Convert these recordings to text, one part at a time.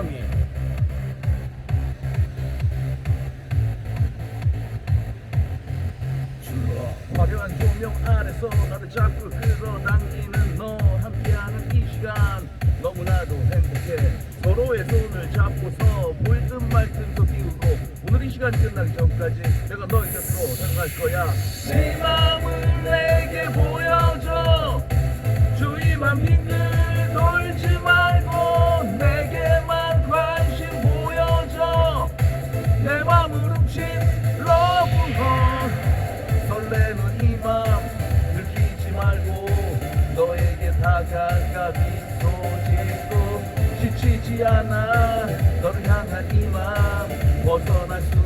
처음이에요. 줄어 화려한 조명 아래서 나를 자꾸 끌어당기는 너 함께하는 이 시간. 너무나도 행복해. 서로의 손을 잡고서 물든 말든 더 끼우고 오늘 이 시간 끝나기 전까지 내가 너의 곁으로 생각할 거야. 제발 너에게 다가가 미소 짓고 지치지 않아. 너를 향한 이맘 벗어날 수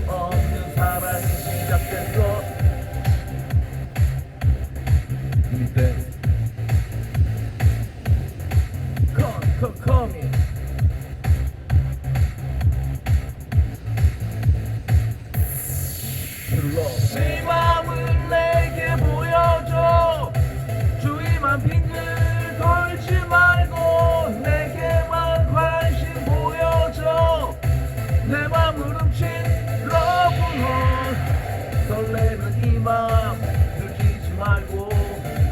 맘 들키지 말고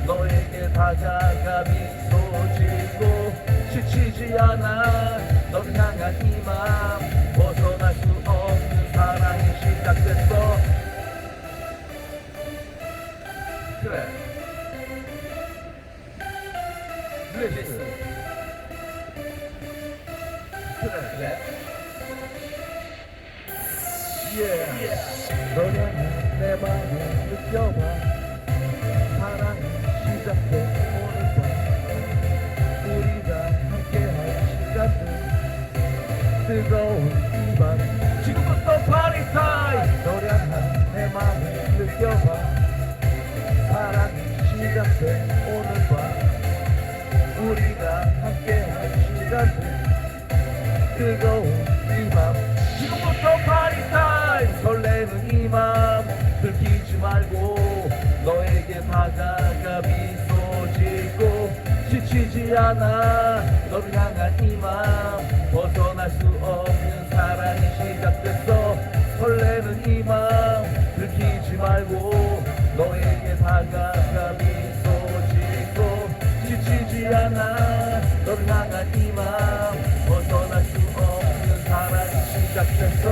너에게 다가가 미소 짓고 지치지 않아. 너를 향한 이맘 벗어날 수 없는 사랑이 시작됐어. 그래. 블레시스 그래. 그래. yeah. 너를 향한 내 맘을 느껴봐. 사랑이 시작돼 오늘 밤 우리가 함께할 시간들. 뜨거운 이밤 지금부터 파리 타임. 너를 향한 내 맘을 느껴봐. 사랑이 시작돼 오늘 밤 우리가 함께할 시간들. 뜨거운 이맘 지금부터 파리 타임 쉽지 않아 너를 향한 이맘. 벗어날 수 없는 사랑이 시작됐어. 설레는 이맘. 들키지 말고 너에게 다가가 미소 짓고 지치지 않아. 너를 향한 이맘. 벗어날 수 없는 사랑이 시작됐어.